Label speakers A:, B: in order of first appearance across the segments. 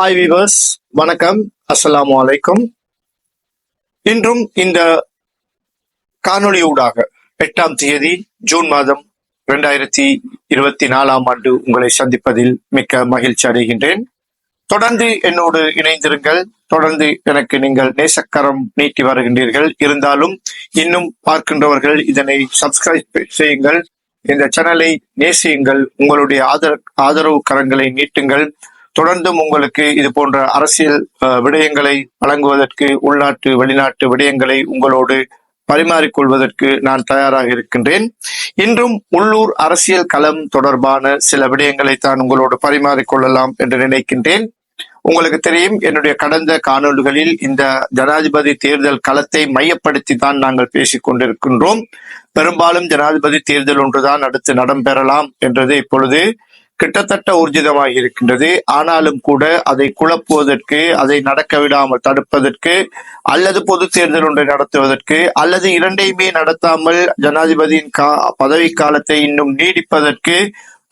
A: Hi viewers வணக்கம். அஸ்லாம் வலைக்கும் இன்றும் இந்த காணொளியூடாக எட்டாம் தேதி ஜூன் மாதம் இரண்டாயிரத்தி இருபத்தி நாலாம் ஆண்டு உங்களை சந்திப்பதில் மிக்க மகிழ்ச்சி அடைகின்றேன். தொடர்ந்து என்னோடு இணைந்திருங்கள். தொடர்ந்து எனக்கு நீங்கள் நேசக்கரம் நீட்டி வருகின்றீர்கள். இருந்தாலும் இன்னும் பார்க்கின்றவர்கள் இதனை சப்ஸ்கிரைப் செய்யுங்கள். இந்த சேனலை நேசியுங்கள். உங்களுடைய ஆதர ஆதரவு கரங்களை நீட்டுங்கள். தொடர்ந்தும் உங்களுக்கு இது போன்ற அரசியல் விடயங்களை வழங்குவதற்கு உள்நாட்டு வெளிநாட்டு விடயங்களை உங்களோடு பரிமாறிக்கொள்வதற்கு நான் தயாராக இருக்கின்றேன். இன்றும் உள்ளூர் அரசியல் களம் தொடர்பான சில விடயங்களை தான் உங்களோடு பரிமாறிக்கொள்ளலாம் என்று நினைக்கின்றேன். உங்களுக்கு தெரியும் என்னுடைய கடந்த காணொலிகளில் இந்த ஜனாதிபதி தேர்தல் களத்தை மையப்படுத்தி தான் நாங்கள் பேசிக் கொண்டிருக்கின்றோம். பெரும்பாலும் ஜனாதிபதி தேர்தல் ஒன்றுதான் அடுத்து இடம்பெறலாம் என்றது இப்பொழுது கிட்டத்தட்ட ஊர்ஜிதமாக இருக்கின்றது. ஆனாலும் கூட அதை குழப்புவதற்கு அதை நடக்க விடாமல் தடுப்பதற்கு அல்லது பொது தேர்தல் ஒன்றை நடத்துவதற்கு அல்லது இரண்டையுமே நடத்தாமல் ஜனாதிபதியின் கா பதவி காலத்தை இன்னும் நீடிப்பதற்கு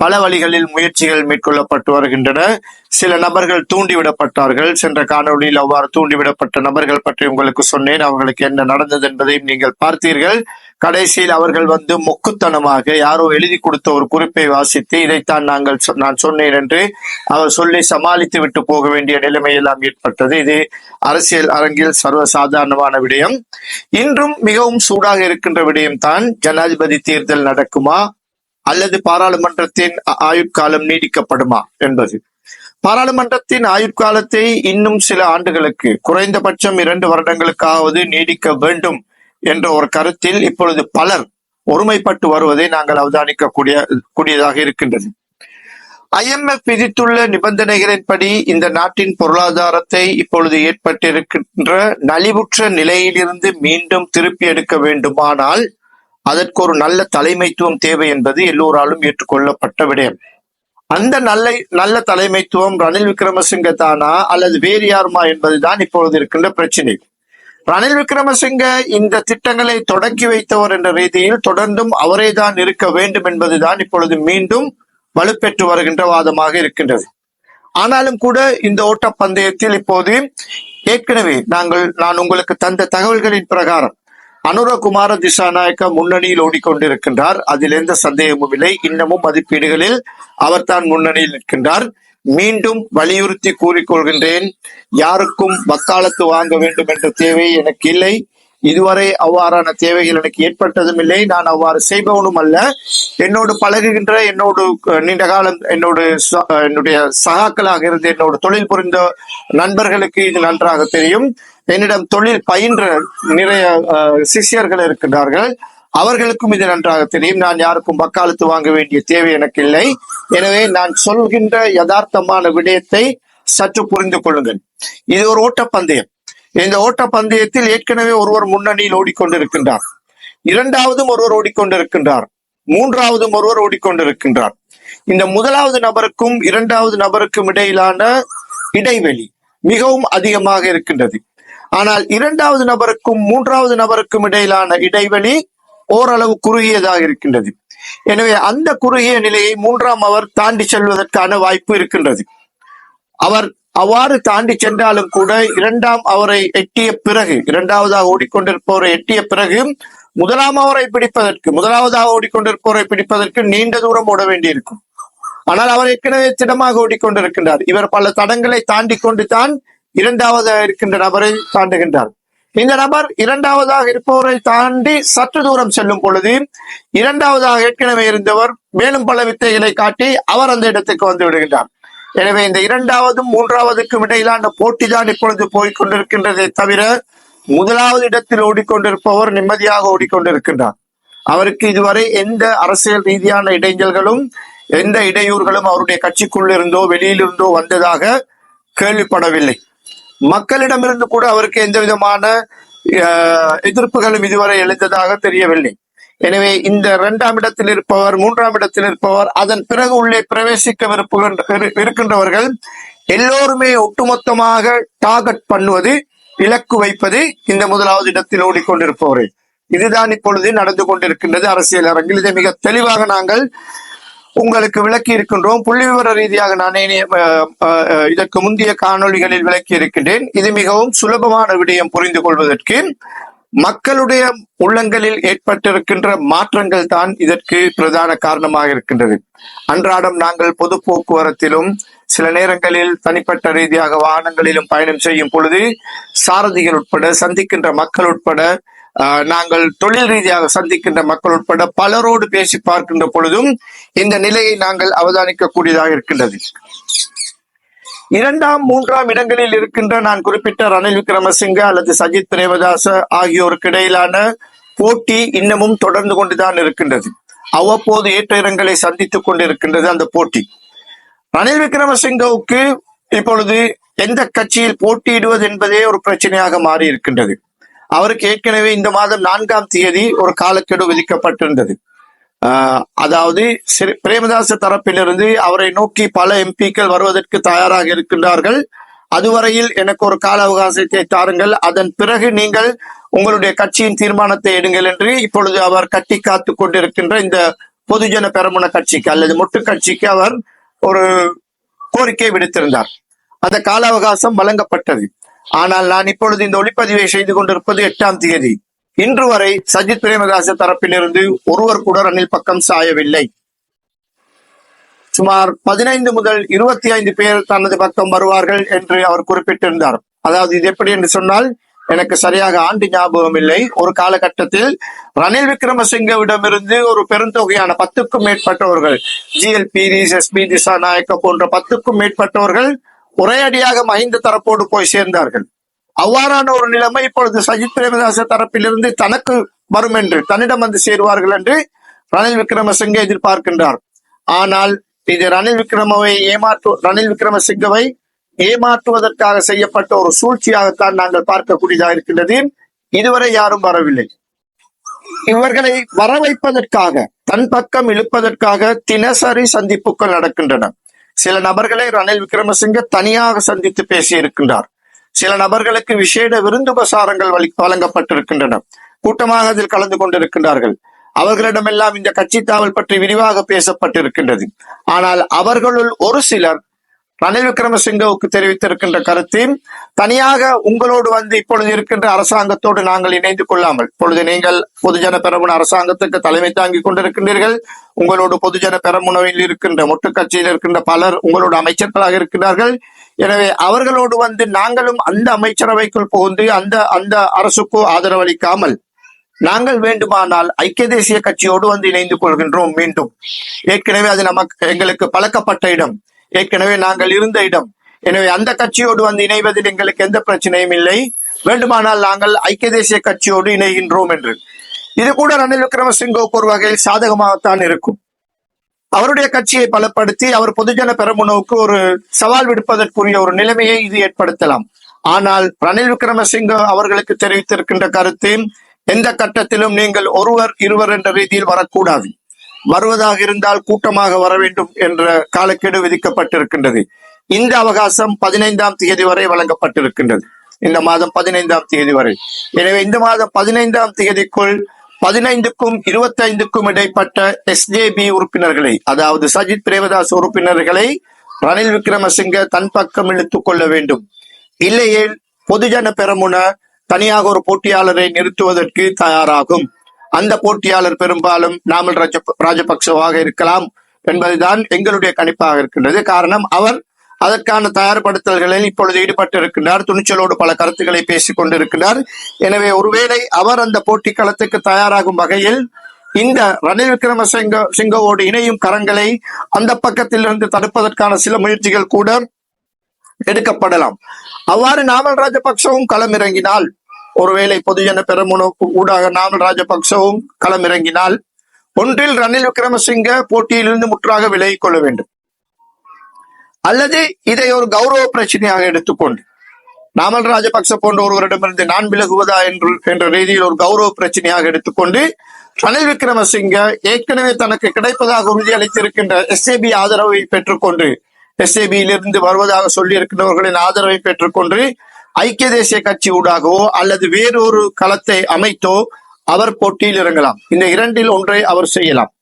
A: பல வழிகளில் முயற்சிகள் மேற்கொள்ளப்பட்டு வருகின்றன. சில நபர்கள் தூண்டிவிடப்பட்டார்கள். சென்ற காணொளியில் அவ்வாறு தூண்டிவிடப்பட்ட நபர்கள் பற்றி உங்களுக்கு சொன்னேன். அவர்களுக்கு என்ன நடந்தது என்பதையும் நீங்கள் பார்த்தீர்கள். கடைசியில் அவர்கள் வந்து மொக்குத்தனமாக யாரோ எழுதி கொடுத்த ஒரு குறிப்பை வாசித்து இதைத்தான் நாங்கள் சொ- நான் சொன்னேன் என்று அவர் சொல்லி சமாளித்து விட்டு போக வேண்டிய நிலைமை எல்லாம் ஏற்பட்டது. இது அரசியல் அரங்கில் சர்வசாதாரணமான விடயம். இன்றும் மிகவும் சூடாக இருக்கின்ற விடயம் தான் ஜனாதிபதி தேர்தல் நடக்குமா? அல்லது பாராளுமன்றத்தின் ஆயுட்காலம் நீடிக்கப்படுமா என்பது. பாராளுமன்றத்தின் ஆயுட்காலத்தை இன்னும் சில ஆண்டுகளுக்கு குறைந்தபட்சம் இரண்டு வருடங்களுக்காவது நீடிக்க வேண்டும் என்ற ஒரு கருத்தில் இப்பொழுது பலர் ஒருமைப்பட்டு வருவதை நாங்கள் அவதானிக்கக்கூடிய கூடியதாக இருக்கின்றது. ஐஎம்எஃப் விதித்துள்ள நிபந்தனைகளின்படி இந்த நாட்டின் பொருளாதாரத்தை இப்பொழுது ஏற்பட்டிருக்கின்ற நலிவுற்ற நிலையிலிருந்து மீண்டும் திருப்பி எடுக்க வேண்டுமானால் அதற்கு ஒரு நல்ல தலைமைத்துவம் தேவை என்பது எல்லோராலும் ஏற்றுக்கொள்ளப்பட்ட விடயம். அந்த நல்ல நல்ல தலைமைத்துவம் ரணில் விக்ரமசிங்க தானா அல்லது வேறு யாருமா என்பதுதான் இப்பொழுது இருக்கின்ற பிரச்சனை. ரணில் விக்ரமசிங்க இந்த திட்டங்களை தொடக்கி வைத்தவர் என்ற ரீதியில் தொடர்ந்தும் அவரே தான் இருக்க வேண்டும் என்பதுதான் இப்பொழுது மீண்டும் வலுப்பெற்று வருகின்ற வாதமாக இருக்கின்றது. ஆனாலும் கூட இந்த ஓட்டப்பந்தயத்தில் இப்போது ஏற்கனவே நாங்கள் நான் உங்களுக்கு தந்த தகவல்களின் பிரகாரம் அனுரகுமார திசாநாயக்க முன்னணியில் ஓடிக்கொண்டிருக்கின்றார். அதில் எந்த சந்தேகமும் இல்லை. இன்னமும் மதிப்பீடுகளில் அவர் தான் முன்னணியில் நிற்கின்றார். மீண்டும் வலியுறுத்தி கூறிக்கொள்கின்றேன் யாருக்கும் வக்காலத்து வாங்க வேண்டும் என்ற தேவை எனக்கு இல்லை. இதுவரை அவ்வாறான தேவைகள் எனக்கு ஏற்பட்டதும் இல்லை. நான் அவ்வாறு செய்பவனும் அல்ல. என்னோடு பழகுகின்ற என்னோடு நீண்ட காலம் என்னோடு ச- என்னுடைய சகாக்களாக இருந்து என்னோட தொழில் புரிந்த நண்பர்களுக்கு இது நன்றாக தெரியும். என்னிடம் தொழில் பயின்ற நிறைய சிஷியர்கள் சிஷ்யர்கள் இருக்கின்றார்கள். அவர்களுக்கும் இது நன்றாக தெரியும். நான் யாருக்கும் வக்காலத்து வாங்க வேண்டிய தேவை எனக்கு இல்லை எனவே நான் சொல்கின்ற யதார்த்தமான விடயத்தை சற்று புரிந்து கொள்ளுங்கள். இது ஒரு ஓட்டப்பந்தயம். இந்த ஓட்டப்பந்தயத்தில் ஏற்கனவே ஒருவர் முன்னணியில் ஓடிக்கொண்டிருக்கின்றார். இரண்டாவதும் ஒருவர் ஓடிக்கொண்டிருக்கின்றார். மூன்றாவதும் ஒருவர் ஓடிக்கொண்டிருக்கின்றார். இந்த முதலாவது நபருக்கும் இரண்டாவது நபருக்கும் இடையிலான இடைவெளி மிகவும் அதிகமாக இருக்கின்றது. ஆனால் இரண்டாவது நபருக்கும் மூன்றாவது நபருக்கும் இடையிலான இடைவெளி ஓரளவு குறுகியதாக இருக்கின்றது. எனவே அந்த குறுகிய நிலையை மூன்றாம் அவர் தாண்டி செல்வதற்கான வாய்ப்பு இருக்கின்றது. அவர் அவ்வாறு தாண்டி சென்றாலும் கூட இரண்டாம் அவரை எட்டிய பிறகு இரண்டாவதாக ஓடிக்கொண்டிருப்பவரை எட்டிய பிறகு முதலாம் அவரை பிடிப்பதற்கு முதலாவதாக ஓடிக்கொண்டிருப்பவரை பிடிப்பதற்கு நீண்ட தூரம் ஓட வேண்டியிருக்கும். ஆனால் அவர் ஏற்கனவே திடமாக ஓடிக்கொண்டிருக்கின்றார். இவர் பல தடங்களை தாண்டி கொண்டு தான் இரண்டாவதாக இருக்கின்ற நபரை தாண்டுகின்றார். இந்த நபர் இரண்டாவதாக இருப்பவரை தாண்டி சற்று தூரம் செல்லும் பொழுது இரண்டாவதாக ஏற்கனவே இருந்தவர் மேலும் பல வித்தைகளை காட்டி அவர் அந்த இடத்துக்கு வந்து விடுகின்றார். எனவே இந்த இரண்டாவதும் மூன்றாவதுக்கும் இடையிலான போட்டி தான் இப்பொழுது போய்கொண்டிருக்கின்றதை தவிர முதலாவது இடத்தில் ஓடிக்கொண்டிருப்பவர் நிம்மதியாக ஓடிக்கொண்டிருக்கின்றார். அவருக்கு இதுவரை எந்த அரசியல் ரீதியான இடைஞ்சல்களும் எந்த இடையூறுகளும் அவருடைய கட்சிக்குள் இருந்தோ வெளியிலிருந்தோ வந்ததாக கேள்விப்படவில்லை. மக்களிடமிருந்து கூட அவருக்கு எந்த விதமான எதிர்ப்புகளும் இதுவரை எழுந்ததாக தெரியவில்லை. எனவே இந்த இரண்டாம் இடத்தில் இருப்பவர் மூன்றாம் இடத்தில் இருப்பவர் அதன் பிறகு உள்ளே பிரவேசிக்க இருக்கின்றவர்கள் எல்லோருமே ஒட்டுமொத்தமாக டார்கெட் பண்ணுவது இலக்கு வைப்பது இந்த முதலாவது இடத்தில் ஓடிக்கொண்டிருப்பவரை. இதுதான் இப்பொழுது நடந்து கொண்டிருக்கின்றது அரசியல் அரங்கில். இதை மிக தெளிவாக நாங்கள் உங்களுக்கு விளக்கி இருக்கின்றோம். புள்ளி விவர ரீதியாக நான் இதற்கு முந்தைய காணொளிகளில் விளக்கி இருக்கின்றேன். இது மிகவும் சுலபமான விடயம் புரிந்து கொள்வதற்கு மக்களுடைய உள்ளங்களில் ஏற்பட்டிருக்கின்ற மாற்றங்கள் தான் இதற்கு பிரதான காரணமாக இருக்கின்றது. அன்றாடம் நாங்கள் பொது போக்குவரத்திலும் சில நேரங்களில் தனிப்பட்ட ரீதியாக வாகனங்களிலும் பயணம் செய்யும் பொழுது சாரதிகள் உட்பட சந்திக்கின்ற மக்கள் உட்பட நாங்கள் தொழில் ரீதியாக சந்திக்கின்ற மக்கள் உட்பட பலரோடு பேசி பார்க்கின்ற பொழுதும் இந்த நிலையை நாங்கள் அவதானிக்கக்கூடியதாக இருக்கின்றது. இரண்டாம் மூன்றாம் இடங்களில் இருக்கின்ற நான் குறிப்பிட்ட ரணில் விக்ரமசிங்க அல்லது சஜித் பிரேமதாச ஆகியோருக்கு இடையிலான போட்டி இன்னமும் தொடர்ந்து கொண்டுதான் இருக்கின்றது. அவ்வப்போது ஏற்ற இடங்களை சந்தித்துக் கொண்டிருக்கின்றது அந்த போட்டி. ரணில் விக்ரமசிங்கவுக்கு இப்பொழுது எந்த கட்சியில் போட்டியிடுவது என்பதே ஒரு பிரச்சனையாக மாறி இருக்கின்றது அவருக்கு ஏற்கனவே இந்த மாதம் நான்காம் தேதி ஒரு காலக்கெடு விதிக்கப்பட்டிருந்தது. ஆஹ் அதாவது பிரேமதாச தரப்பிலிருந்து அவரை நோக்கி பல எம்பிக்கள் வருவதற்கு தயாராக இருக்கின்றார்கள். அதுவரையில் எனக்கு ஒரு கால அவகாசத்தை தாருங்கள். அதன் பிறகு நீங்கள் உங்களுடைய கட்சியின் தீர்மானத்தை எடுங்கள் என்று இப்பொழுது அவர் கட்டி காத்து கொண்டிருக்கின்ற இந்த பொதுஜன பெரமுன கட்சிக்கு அல்லது மொட்டு கட்சிக்கு அவர் ஒரு கோரிக்கை விடுத்திருந்தார். அந்த கால அவகாசம் வழங்கப்பட்டது. ஆனால் நான் இப்பொழுது இந்த ஒளிப்பதிவை செய்து கொண்டிருப்பது எட்டாம் தேதி இன்று வரை சஜித் பிரேமதாச தரப்பிலிருந்து ஒருவர் கூட ரணில் பக்கம் சாயவில்லை. சுமார் பதினைந்து முதல் இருபத்தி ஐந்து பேர் தனது பக்கம் வருவார்கள் என்று அவர் குறிப்பிட்டிருந்தார். அதாவது இது எப்படி என்று சொன்னால் எனக்கு சரியாக ஆண்டு ஞாபகம் இல்லை. ஒரு காலகட்டத்தில் ரணில் விக்ரமசிங்கவிடமிருந்து ஒரு பெருந்தொகையான பத்துக்கும் மேற்பட்டவர்கள் G L Peiris S P Dissanayake போன்ற பத்துக்கும் மேற்பட்டவர்கள் உரையடியாக மஹிந்த தரப்போடு போய் சேர்ந்தார்கள். அவ்வாறான ஒரு நிலைமை இப்பொழுது சஜித் பிரேமதாச தரப்பிலிருந்து தனக்கு வரும் என்று தன்னிடம் வந்து சேருவார்கள் என்று ரணில் விக்ரமசிங்கே எதிர்பார்க்கின்றார். ஆனால் இது ரணில் விக்ரமவை ஏமாற்று ரணில் விக்ரமசிங்கவை ஏமாற்றுவதற்காக செய்யப்பட்ட ஒரு சூழ்ச்சியாகத்தான் நாங்கள் பார்க்கக்கூடியதாக இருக்கின்றது. இதுவரை யாரும் வரவில்லை. இவர்களை வர வைப்பதற்காக தன் பக்கம் இழுப்பதற்காக தினசரி சந்திப்புகள் நடக்கின்றன. சில நபர்களை ரணில் விக்ரமசிங்க தனியாக சந்தித்து பேசி இருக்கின்றார் சில நபர்களுக்கு விசேட விருந்துபசாரங்கள் வழி- வழங்கப்பட்டிருக்கின்றன. கூட்டமாக அதில் கலந்து கொண்டிருக்கின்றார்கள். அவர்களிடமெல்லாம் இந்த கட்சி தாவல் பற்றி விரிவாக பேசப்பட்டிருக்கின்றது. ஆனால் அவர்களுள் ஒரு சிலர் ரணில் விக்ரமசிங்கவுக்கு தெரிவித்திருக்கின்ற கருத்தையும் தனியாக உங்களோடு வந்து இப்பொழுது இருக்கின்ற அரசாங்கத்தோடு நாங்கள் இணைந்து கொள்ளாமல் இப்பொழுது நீங்கள் பொதுஜன பெரமுன அரசாங்கத்துக்கு தலைமை தாங்கி கொண்டிருக்கின்றீர்கள். உங்களோடு பொதுஜன பெரமுனவில் இருக்கின்ற மொட்டு கட்சியில் இருக்கின்ற பலர் உங்களோட அமைச்சர்களாக இருக்கிறார்கள் எனவே அவர்களோடு வந்து நாங்களும் அந்த அமைச்சரவைக்குள் புகுந்து அந்த அந்த அரசுக்கு ஆதரவளிக்காமல் நாங்கள் வேண்டுமானால் ஐக்கிய தேசிய கட்சியோடு வந்து இணைந்து கொள்கின்றோம் மீண்டும். ஏற்கனவே அது நமக்கு எங்களுக்கு பழக்கப்பட்ட இடம். ஏற்கனவே நாங்கள் இருந்த இடம். எனவே அந்த கட்சியோடு வந்து இணைவதில் எங்களுக்கு எந்த பிரச்சனையும் இல்லை. வேண்டுமானால் நாங்கள் ஐக்கிய தேசிய கட்சியோடு இணைகின்றோம் என்று. இது கூட ரணில் விக்ரமசிங்கவுக்கு ஒரு வகையில் சாதகமாகத்தான் இருக்கும். அவருடைய கட்சியை பலப்படுத்தி அவர் பொதுஜன பெரமுனவுக்கு ஒரு சவால் விடுப்பதற்குரிய ஒரு நிலைமையை இது ஏற்படுத்தலாம். ஆனால் ரணில் விக்ரமசிங்க அவர்களுக்கு தெரிவித்திருக்கின்ற கருத்து எந்த கட்டத்திலும் நீங்கள் ஒருவர் இருவர் என்ற ரீதியில் வரக்கூடாது. வருவதாக இருந்தால் கூட்டமாக வர வேண்டும் என்ற காலக்கெடு விதிக்கப்பட்டிருக்கின்றது. இந்த அவகாசம் பதினைந்தாம் தேதி வரை வழங்கப்பட்டிருக்கின்றது. இந்த மாதம் பதினைந்தாம் தேதி வரை. எனவே இந்த மாதம் பதினைந்தாம் தேதிக்குள் பதினைந்துக்கும் இருபத்தைந்துக்கும் இடைப்பட்ட எஸ்ஜேபி உறுப்பினர்களை அதாவது சஜித் பிரேமதாஸ் உறுப்பினர்களை ரணில் விக்ரமசிங்க தன் பக்கம் இழுத்துக் கொள்ள வேண்டும். இல்லையேல் பொதுஜன பெரமுன தனியாக ஒரு போட்டியாளரை நிறுத்துவதற்கு தயாராகும். அந்த போட்டியாளர் பெரும்பாலும் நாமல் ராஜ ராஜபக்சவாக இருக்கலாம் என்பதுதான் எங்களுடைய கணிப்பாக இருக்கின்றது. காரணம் அவர் அதற்கான தயார்படுத்தல்களில் இப்பொழுது ஈடுபட்டு இருக்கின்றார் துணிச்சலோடு பல கருத்துக்களை பேசிக் கொண்டிருக்கிறார் எனவே ஒருவேளை அவர் அந்த போட்டி களத்துக்கு தயாராகும் வகையில் இந்த ரணில் விக்ரமசிங்க சிங்கவோடு இணையும் கரங்களை அந்த பக்கத்திலிருந்து தடுப்பதற்கான சில முயற்சிகள் கூட எடுக்கப்படலாம். அவ்வாறு நாமல் ராஜபக்சவும் களமிறங்கினால் ஒருவேளை பொதுஜன பெருமுன ஊடாக நாமல் ராஜபக்சவும் களமிறங்கினால் ஒன்றில் ரணில் விக்ரமசிங்க போட்டியிலிருந்து முற்றாக விலகிக் கொள்ள வேண்டும். அல்லது இதை ஒரு கௌரவ பிரச்சனையாக எடுத்துக்கொண்டு நாமல் ராஜபக்ச போன்ற ஒருவரிடமிருந்து நான் விலகுவதா என்று என்ற ரீதியில் ஒரு கௌரவ பிரச்சனையாக எடுத்துக்கொண்டு ரணில் விக்ரமசிங்க ஏற்கனவே தனக்கு கிடைப்பதாக உறுதியளித்திருக்கின்ற எஸ்ஏபி ஆதரவை பெற்றுக்கொண்டு எஸ்ஏபியிலிருந்து வருவதாக சொல்லி இருக்கின்றவர்களின் ஆதரவை பெற்றுக்கொண்டு ஐக்கிய தேசிய கட்சி ஊடாகவோ அல்லது வேறொரு களத்தை அமைத்தோ அவர் போட்டியில் இறங்கலாம். இந்த இரண்டில் ஒன்றை அவர் செய்யலாம்.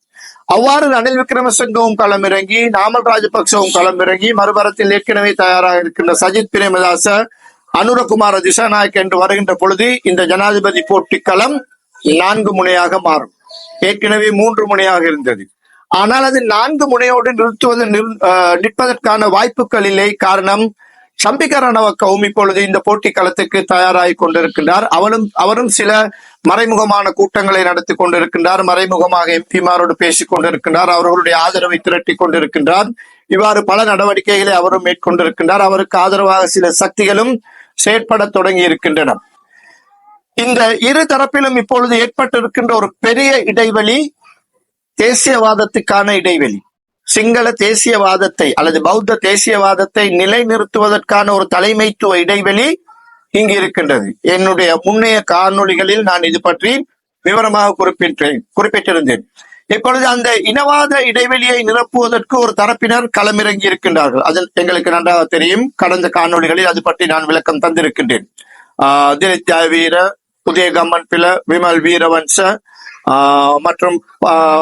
A: அவ்வாறு ரணில் விக்ரமசிங்கவும் களமிறங்கி நாமல் ராஜபக்சவும் களமிறங்கி மறுபரத்தில் ஏற்கனவே தயாராக இருக்கின்ற சஜித் பிரேமதாச அனுரகுமார திசாநாயக் என்று வருகின்ற பொழுது இந்த ஜனாதிபதி போட்டி களம் நான்கு முனையாக மாறும். ஏற்கனவே மூன்று முனையாக இருந்தது. ஆனால் அது நான்கு முனையோடு நிறுத்துவது நிறு- அஹ் நிற்பதற்கான வாய்ப்புகள் இல்லை. காரணம் சம்பிக்க ரணவக்கவும் இப்பொழுது இந்த போட்டி களத்துக்கு தயாராகி கொண்டிருக்கின்றார். அவரும் அவரும் சில மறைமுகமான கூட்டங்களை நடத்தி கொண்டிருக்கின்றார். மறைமுகமாக எம்பிமாரோடு பேசிக் கொண்டிருக்கின்றார். அவர்களுடைய ஆதரவை திரட்டி கொண்டிருக்கின்றார். இவ்வாறு பல நடவடிக்கைகளை அவரும் மேற்கொண்டிருக்கின்றார். அவருக்கு ஆதரவாக சில சக்திகளும் செயற்பட தொடங்கி இருக்கின்றன இந்த இரு தரப்பிலும் இப்பொழுது ஏற்பட்டிருக்கின்ற ஒரு பெரிய இடைவெளி தேசியவாதத்துக்கான இடைவெளி. சிங்கள தேசியவாதத்தை அல்லது பௌத்த தேசியவாதத்தை நிலைநிறுத்துவதற்கான ஒரு தலைமைத்துவ இடைவெளி இங்கு இருக்கின்றது. என்னுடைய முன்னைய காணொளிகளில் நான் இது பற்றி விவரமாக குறிப்பிட்டேன் குறிப்பிட்டிருந்தேன். இப்பொழுது அந்த இனவாத இடைவெளியை நிரப்புவதற்கு ஒரு தரப்பினர் களமிறங்கி இருக்கின்றார்கள். அது எங்களுக்கு நன்றாக தெரியும். கடந்த காணொளிகளில் அது பற்றி நான் விளக்கம் தந்திருக்கின்றேன். ஆஹ் திலித் வீர உதயகம்மன் பில விமல் வீரவன்ச ஆஹ் மற்றும்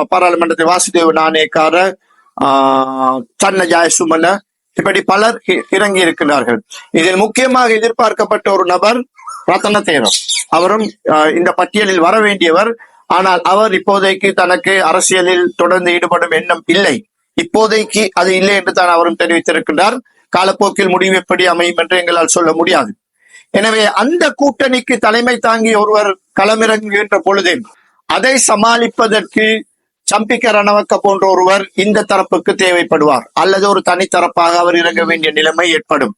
A: பாராளுமன்றத்தில் வாசுதேவ் நாணயக்கார சன்ன ஜாயசுமன இப்படி பலர் இ- இறங்கி இருக்கின்றார்கள் இதில் முக்கியமாக எதிர்பார்க்கப்பட்ட ஒரு நபர் ரத்தன தேரம் அவரும் இந்த பட்டியலில் வர வேண்டியவர் ஆனால் அவர் இப்போதைக்கு தனக்கு அரசியலில் தொடர்ந்து ஈடுபடும் எண்ணம் இல்லை. இப்போதைக்கு அது இல்லை என்று தான் அவரும் தெரிவித்திருக்கின்றார். காலப்போக்கில் முடிவு எப்படி அமையும் என்று எங்களால் சொல்ல முடியாது. எனவே அந்த கூட்டணிக்கு தலைமை தாங்கி ஒருவர் களமிறங்குகின்ற பொழுது அதை சமாளிப்பதற்கு சம்பிக்க ரணவக்க போன்ற ஒருவர் இந்த தரப்புக்கு தேவைப்படுவார். அல்லது ஒரு தனித்தரப்பாக அவர் இறங்க வேண்டிய நிலைமை ஏற்படும்.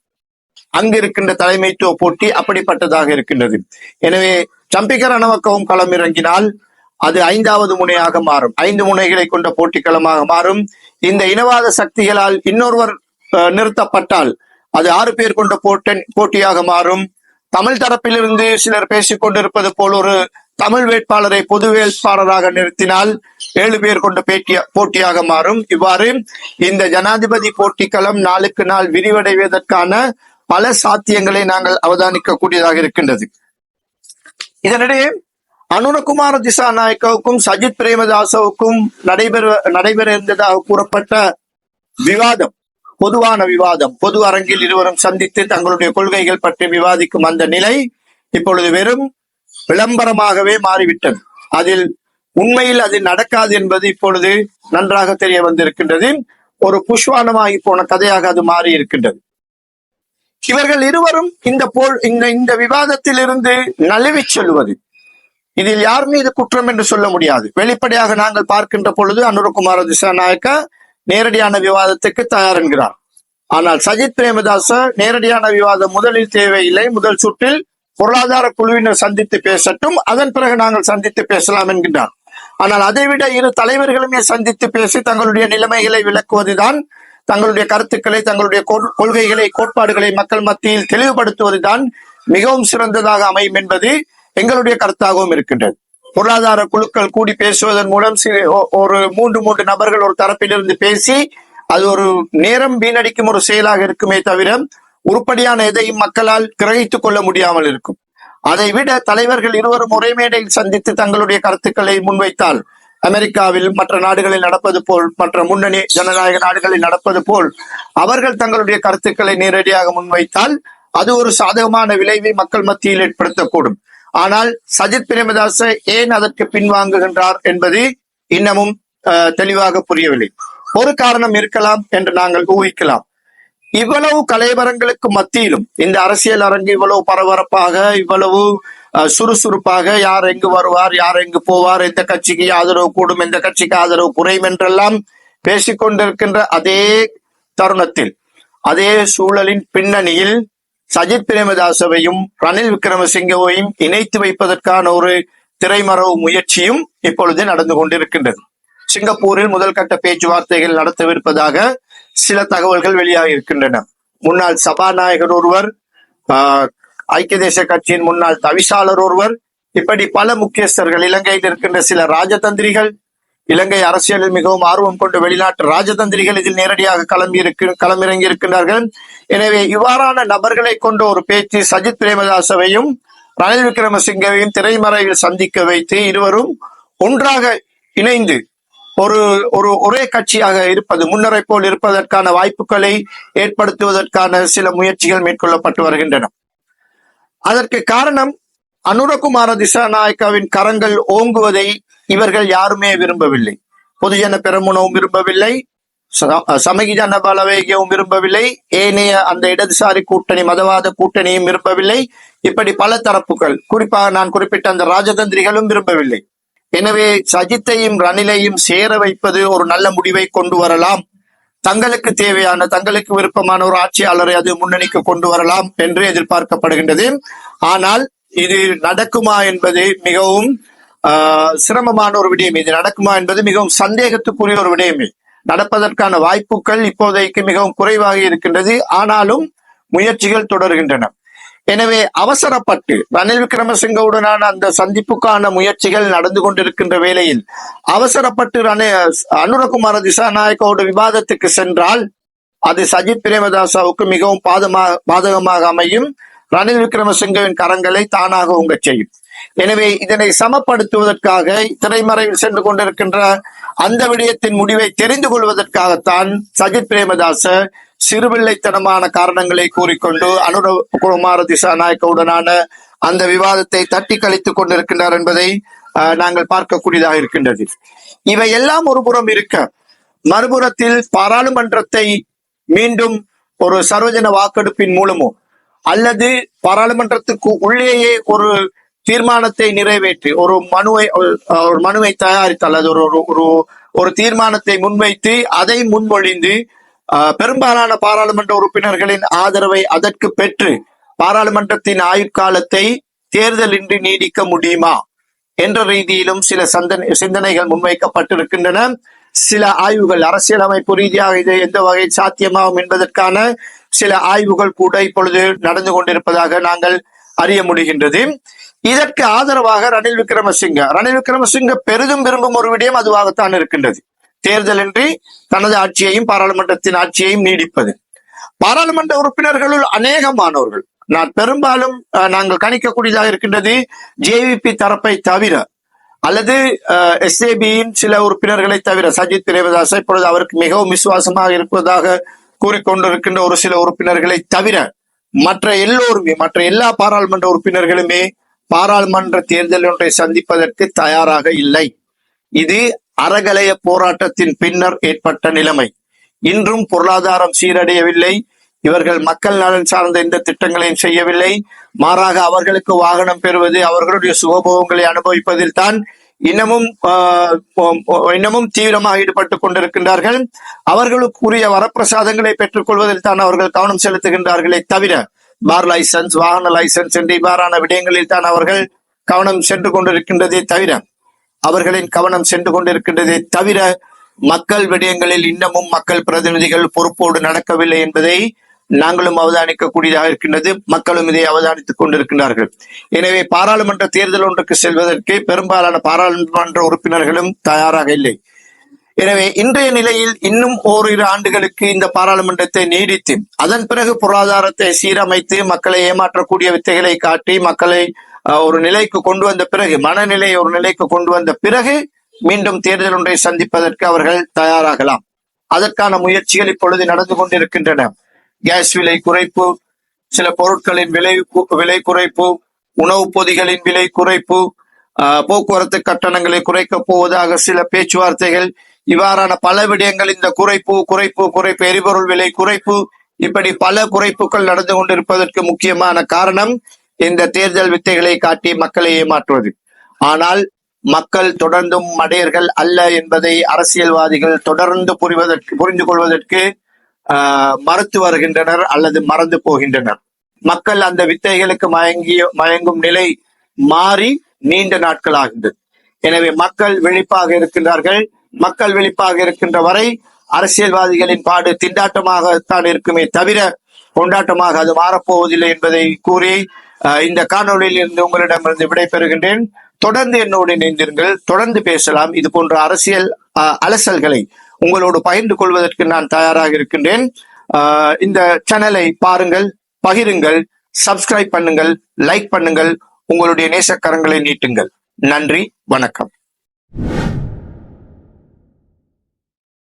A: அங்கு இருக்கின்ற தலைமைத்துவ போட்டி அப்படிப்பட்டதாக இருக்கின்றது. எனவே சம்பிக்க ரணவக்கவும் களமிறங்கினால் அது ஐந்தாவது முனையாக மாறும். ஐந்து முனைகளை கொண்ட போட்டிக்களமாக மாறும். இந்த இனவாத சக்திகளால் இன்னொருவர் அஹ், நிறுத்தப்பட்டால் அது ஆறு பேர் கொண்ட போட்டி போட்டியாக மாறும். தமிழ் தரப்பிலிருந்து சிலர் பேசிக் கொண்டிருப்பது போல் ஒரு தமிழ் வேட்பாளரை பொது வேட்பாளராக நிறுத்தினால் ஏழு பேர் கொண்ட பேட்டிய போட்டியாக மாறும். இவ்வாறு இந்த ஜனாதிபதி போட்டிக்களம் நாளுக்கு நாள் விரிவடைவதற்கான பல சாத்தியங்களை நாங்கள் அவதானிக்க கூடியதாக இருக்கின்றது. இதனிடையே அனுரகுமார திசாநாயக்காவுக்கும் சஜித் பிரேமதாசவுக்கும் நடைபெற நடைபெற இருந்ததாக கூறப்பட்ட விவாதம் பொதுவான விவாதம் பொது அரங்கில் இருவரும் சந்தித்து தங்களுடைய கொள்கைகள் பற்றி விவாதிக்கும் அந்த நிலை இப்பொழுது வெறும் விளம்பரமாகவே மாறிவிட்டது. அதில் உண்மையில் அது நடக்காது என்பது இப்பொழுது நன்றாக தெரிய வந்திருக்கின்றது. ஒரு புஷ்வானமாகி போன கதையாக அது மாறி இருக்கின்றது இவர்கள் இருவரும் இந்த போல் இந்த இந்த விவாதத்தில் இருந்து நழுவி செல்வது. இதில் யார் மீது குற்றம் என்று சொல்ல முடியாது. வெளிப்படையாக நாங்கள் பார்க்கின்ற பொழுது அனுரகுமார திசாநாயக்க நேரடியான விவாதத்துக்கு தயார் என்கிறார். ஆனால் சஜித் பிரேமதாச நேரடியான விவாதம் முதலில் தேவையில்லை. முதல் சுற்றில் பொருளாதார குழுவினர் சந்தித்து பேசட்டும். அதன் பிறகு நாங்கள் சந்தித்து பேசலாம் என்கின்றார். ஆனால் அதைவிட இரு தலைவர்களுமே சந்தித்து பேசி தங்களுடைய நிலைமைகளை விளக்குவதுதான் தங்களுடைய கருத்துக்களை தங்களுடைய கொள்- கொள்கைகளை கோட்பாடுகளை மக்கள் மத்தியில் தெளிவுபடுத்துவதுதான் மிகவும் சிறந்ததாக அமையும் என்பது எங்களுடைய கருத்தாகவும் இருக்கின்றது. பொருளாதார குழுக்கள் கூடி பேசுவதன் மூலம் ஒரு மூன்று மூன்று நபர்கள் ஒரு தரப்பிலிருந்து பேசி அது ஒரு நேரம் வீணடிக்கும் ஒரு செயலாக இருக்குமே தவிர உருப்படியான எதையும் மக்களால் கிரகித்துக் கொள்ள முடியாமல் இருக்கும். அதை விட தலைவர்கள் இருவரும் ஒரே மேடையில் சந்தித்து தங்களுடைய கருத்துக்களை முன்வைத்தால் அமெரிக்காவில் மற்ற நாடுகளில் நடப்பது போல் மற்ற முன்னணி ஜனநாயக நாடுகளில் நடப்பது போல் அவர்கள் தங்களுடைய கருத்துக்களை நேரடியாக முன்வைத்தால் அது ஒரு சாதகமான விளைவை மக்கள் மத்தியில் ஏற்படுத்தக்கூடும். ஆனால் சஜித் பிரேமதாச ஏன் அதற்கு பின்வாங்குகின்றார் என்பது இன்னமும் தெளிவாக புரியவில்லை. ஒரு காரணம் இருக்கலாம் என்று நாங்கள் ஊகிக்கலாம். இவ்வளவு கலைவரங்களுக்கு மத்தியிலும் இந்த அரசியல் அரங்கு இவ்வளவு பரபரப்பாக இவ்வளவு சுறுசுறுப்பாக யார் எங்கு வருவார் யார் எங்கு போவார் எந்த கட்சிக்கு ஆதரவு கூடும் எந்த கட்சிக்கு ஆதரவு குறையும் என்றெல்லாம் பேசிக்கொண்டிருக்கின்ற அதே தருணத்தில் அதே சூழலின் பின்னணியில் சஜித் பிரேமதாசவையும் ரணில் விக்ரமசிங்கவையும் இணைத்து வைப்பதற்கான ஒரு திரைமறவு முயற்சியும் இப்பொழுது நடந்து கொண்டிருக்கின்றது. சிங்கப்பூரில் முதல் கட்ட பேச்சுவார்த்தைகள் நடத்தவிருப்பதாக சில தகவல்கள் வெளியாக இருக்கின்றன. முன்னாள் சபாநாயகர் ஒருவர் ஐக்கிய தேச கட்சியின் முன்னாள் தவிசாளர் ஒருவர் இப்படி பல முக்கியஸ்தர்கள் இலங்கையில் இருக்கின்ற சில ராஜதந்திரிகள் இலங்கை அரசியலில் மிகவும் ஆர்வம் கொண்ட வெளிநாட்டு ராஜதந்திரிகள் இதில் நேரடியாக கிளம்பி இருக்கு களமிறங்கி இருக்கின்றார்கள். எனவே இவ்வாறான நபர்களை கொண்ட ஒரு பேச்சு சஜித் பிரேமதாசவையும் ரணில் விக்ரமசிங்கவையும் திரைமறையில் சந்திக்க வைத்து இருவரும் ஒன்றாக இணைந்து ஒரு ஒரு ஒரே கட்சியாக இருப்பது முன்னரை போல் இருப்பதற்கான வாய்ப்புகளை ஏற்படுத்துவதற்கான சில முயற்சிகள் மேற்கொள்ளப்பட்டு வருகின்றன. அதற்கு காரணம் அனுரகுமார திசாநாயக்காவின் கரங்கள் ஓங்குவதை இவர்கள் யாருமே விரும்பவில்லை. பொதுஜன பெருமுனவும் விரும்பவில்லை. ச- சமகி ஜன பலவேகியவும் விரும்பவில்லை. ஏனைய அந்த இடதுசாரி கூட்டணி மதவாத கூட்டணியும் விரும்பவில்லை. இப்படி பல தரப்புகள் குறிப்பாக நான் குறிப்பிட்ட அந்த ராஜதந்திரிகளும் விரும்பவில்லை. எனவே சஜித்தையும் ரணிலையும் சேர வைப்பது ஒரு நல்ல முடிவை கொண்டு வரலாம். தங்களுக்கு தேவையான தங்களுக்கு விருப்பமான ஒரு ஆட்சியாளரை அது முன்னணிக்கு கொண்டு வரலாம் என்று எதிர்பார்க்கப்படுகின்றது. ஆனால் இது நடக்குமா என்பது மிகவும் ஆஹ், சிரமமான ஒரு விடயம். இது நடக்குமா என்பது மிகவும் சந்தேகத்துக்குரிய ஒரு விடயமே. நடப்பதற்கான வாய்ப்புகள் இப்போதைக்கு மிகவும் குறைவாக இருக்கின்றது. ஆனாலும் முயற்சிகள் தொடர்கின்றன. எனவே அவசரப்பட்டு ரணில் விக்ரமசிங்கவுடனான அந்த சந்திப்புக்கான முயற்சிகள் நடந்து கொண்டிருக்கின்ற வேளையில் அவசரப்பட்டு ரணி- அனுரகுமார திசாநாயக்கோட விவாதத்துக்கு சென்றால் அது சஜித் பிரேமதாசாவுக்கு மிகவும் பாதமாக பாதகமாக அமையும். ரணில் விக்ரமசிங்கவின் கரங்களை தானாக உங்கச் செய்யும். எனவே இதனை சமப்படுத்துவதற்காக திரைமறையில் சென்று கொண்டிருக்கின்ற அந்த விடயத்தின் முடிவை தெரிந்து கொள்வதற்காகத்தான் சஜித் பிரேமதாச சிறுபிள்ளைத்தனமான காரணங்களை கூறிக்கொண்டு அனுரகுமார திசாநாயக்கவுடனான அந்த விவாதத்தை தட்டி கழித்துக் கொண்டிருக்கின்றார் என்பதை அஹ், நாங்கள் பார்க்கக்கூடியதாக இருக்கின்றது. இவை எல்லாம் ஒரு புறம் இருக்க மறுபுறத்தில் பாராளுமன்றத்தை மீண்டும் ஒரு சர்வஜன வாக்கெடுப்பின் மூலமோ அல்லது பாராளுமன்றத்துக்கு உள்ளேயே ஒரு தீர்மானத்தை நிறைவேற்றி ஒரு மனுவை ஒரு மனுவை தயாரித்து அல்லது ஒரு ஒரு- ஒரு தீர்மானத்தை முன்வைத்து அதை முன்மொழிந்து பெரும்பாலான பாராளுமன்ற உறுப்பினர்களின் ஆதரவை அதற்கு பெற்று பாராளுமன்றத்தின் ஆயுட்காலத்தை தேர்தலின்றி நீடிக்க முடியுமா என்ற ரீதியிலும் சில சந்தனை சிந்தனைகள் முன்வைக்கப்பட்டிருக்கின்றன. சில ஆய்வுகள் அரசியலமைப்பு ரீதியாக இது எந்த வகையில் சாத்தியமாகும் என்பதற்கான சில ஆய்வுகள் கூட இப்பொழுது நடந்து கொண்டிருப்பதாக நாங்கள் அறிய முடிகின்றது. இதற்கு ஆதரவாக ரணில் விக்ரமசிங்க. ரணில் விக்ரமசிங்க பெரிதும் விரும்பும் ஒரு விடயம் அதுவாகத்தான் இருக்கின்றது. தேர்தலின்றி தனது ஆட்சியையும் பாராளுமன்றத்தின் ஆட்சியையும் நீடிப்பது. பாராளுமன்ற உறுப்பினர்களுள் அநேகமானவர்கள் நான் பெரும்பாலும் நாங்கள் கணிக்கக்கூடியதாக இருக்கின்றது ஜேவிபி தரப்பை தவிர அல்லது எஸ்ஏபியின் சில உறுப்பினர்களை தவிர சஜித் ரேவதாஸ் இப்பொழுது அவருக்கு மிகவும் விசுவாசமாக இருப்பதாக கூறிக்கொண்டிருக்கின்ற ஒரு சில உறுப்பினர்களை தவிர மற்ற எல்லோருமே மற்ற எல்லா பாராளுமன்ற உறுப்பினர்களுமே பாராளுமன்ற தேர்தல் ஒன்றை சந்திப்பதற்கு தயாராக இல்லை. இது அறகலைய போராட்டத்தின் பின்னர் ஏற்பட்ட நிலைமை. இன்றும் பொருளாதாரம் சீரடையவில்லை. இவர்கள் மக்கள் நலன் சார்ந்த எந்த திட்டங்களையும் செய்யவில்லை. மாறாக அவர்களுக்கு வாகனம் பெறுவது அவர்களுடைய சுகபோகங்களை அனுபவிப்பதில் தான் இன்னமும் ஆஹ், இன்னமும் தீவிரமாக ஈடுபட்டுக் கொண்டிருக்கின்றார்கள். அவர்களுக்குரிய வரப்பிரசாதங்களை பெற்றுக் கொள்வதில் தான் அவர்கள் கவனம் செலுத்துகின்றார்களே தவிர பார் லைசன்ஸ் வாகன லைசன்ஸ் என்று இவ்வாறான விடயங்களில் தான் அவர்கள் கவனம் சென்று கொண்டிருக்கின்றதே தவிர அவர்களின் கவனம் சென்று கொண்டிருக்கின்றதே தவிர மக்கள் விடயங்களில் இன்னமும் மக்கள் பிரதிநிதிகள் பொறுப்போடு நடக்கவில்லை என்பதை நாங்களும் அவதானிக்கக்கூடியதாக இருக்கின்றது. மக்களும் இதை அவதானித்துக் கொண்டிருக்கின்றார்கள். எனவே பாராளுமன்ற தேர்தல் ஒன்றுக்கு செல்வதற்கு பெரும்பாலான பாராளுமன்ற உறுப்பினர்களும் தயாராக இல்லை. எனவே இன்றைய நிலையில் இன்னும் ஓரிரு ஆண்டுகளுக்கு இந்த பாராளுமன்றத்தை நீடித்து அதன் பிறகு பொருளாதாரத்தை சீரமைத்து மக்களை ஏமாற்றக்கூடிய வித்தைகளை காட்டி மக்களை ஒரு நிலைக்கு கொண்டு வந்த பிறகு மனநிலை ஒரு நிலைக்கு கொண்டு வந்த பிறகு மீண்டும் தேர்தல் ஒன்றை சந்திப்பதற்கு அவர்கள் தயாராகலாம். அதற்கான முயற்சிகள் இப்பொழுது நடந்து கொண்டிருக்கின்றன. கேஸ் விலை குறைப்பு சில பொருட்களின் விலை கு- விலை குறைப்பு உணவுப் பொதிகளின் விலை குறைப்பு போக்குவரத்து கட்டணங்களை குறைக்கப் போவதாக சில பேச்சுவார்த்தைகள் இவ்வாறான பல விடயங்கள் இந்த குறைப்பு குறைப்பு குறைப்பு எரிபொருள் விலை குறைப்பு இப்படி பல குறைப்புகள் நடந்து கொண்டிருப்பதற்கு முக்கியமான காரணம் இந்த தேர்தல் வித்தைகளை காட்டி மக்களை ஏமாற்றுவது. ஆனால் மக்கள் தொடர்ந்தும் மடையர்கள் அல்ல என்பதை அரசியல்வாதிகள் தொடர்ந்து புரிவதற்கு புரிந்து கொள்வதற்கு ஆஹ், மறுத்து வருகின்றனர் அல்லது மறந்து போகின்றனர். மக்கள் அந்த வித்தைகளுக்கு மயங்கிய மயங்கும் நிலை மாறி நீண்ட நாட்கள் ஆகின்றது. எனவே மக்கள் விழிப்பாக இருக்கின்றார்கள். மக்கள் விழிப்பாக இருக்கின்ற வரை அரசியல்வாதிகளின் பாடு திண்டாட்டமாகத்தான் இருக்குமே தவிர கொண்டாட்டமாக அது மாறப்போவதில்லை என்பதை கூறி இந்த காணொலியில் இருந்து உங்களிடமிருந்து விடைபெறுகின்றேன். தொடர்ந்து என்னோடு இணைந்திருங்கள். தொடர்ந்து பேசலாம். இது போன்ற அரசியல் அலசல்களை உங்களோடு பகிர்ந்து கொள்வதற்கு நான் தயாராக இருக்கின்றேன். இந்த சேனலை பாருங்கள் பகிருங்கள் சப்ஸ்கிரைப் பண்ணுங்கள் லைக் பண்ணுங்கள் உங்களுடைய நேசக்கரங்களை நீட்டுங்கள். நன்றி வணக்கம்.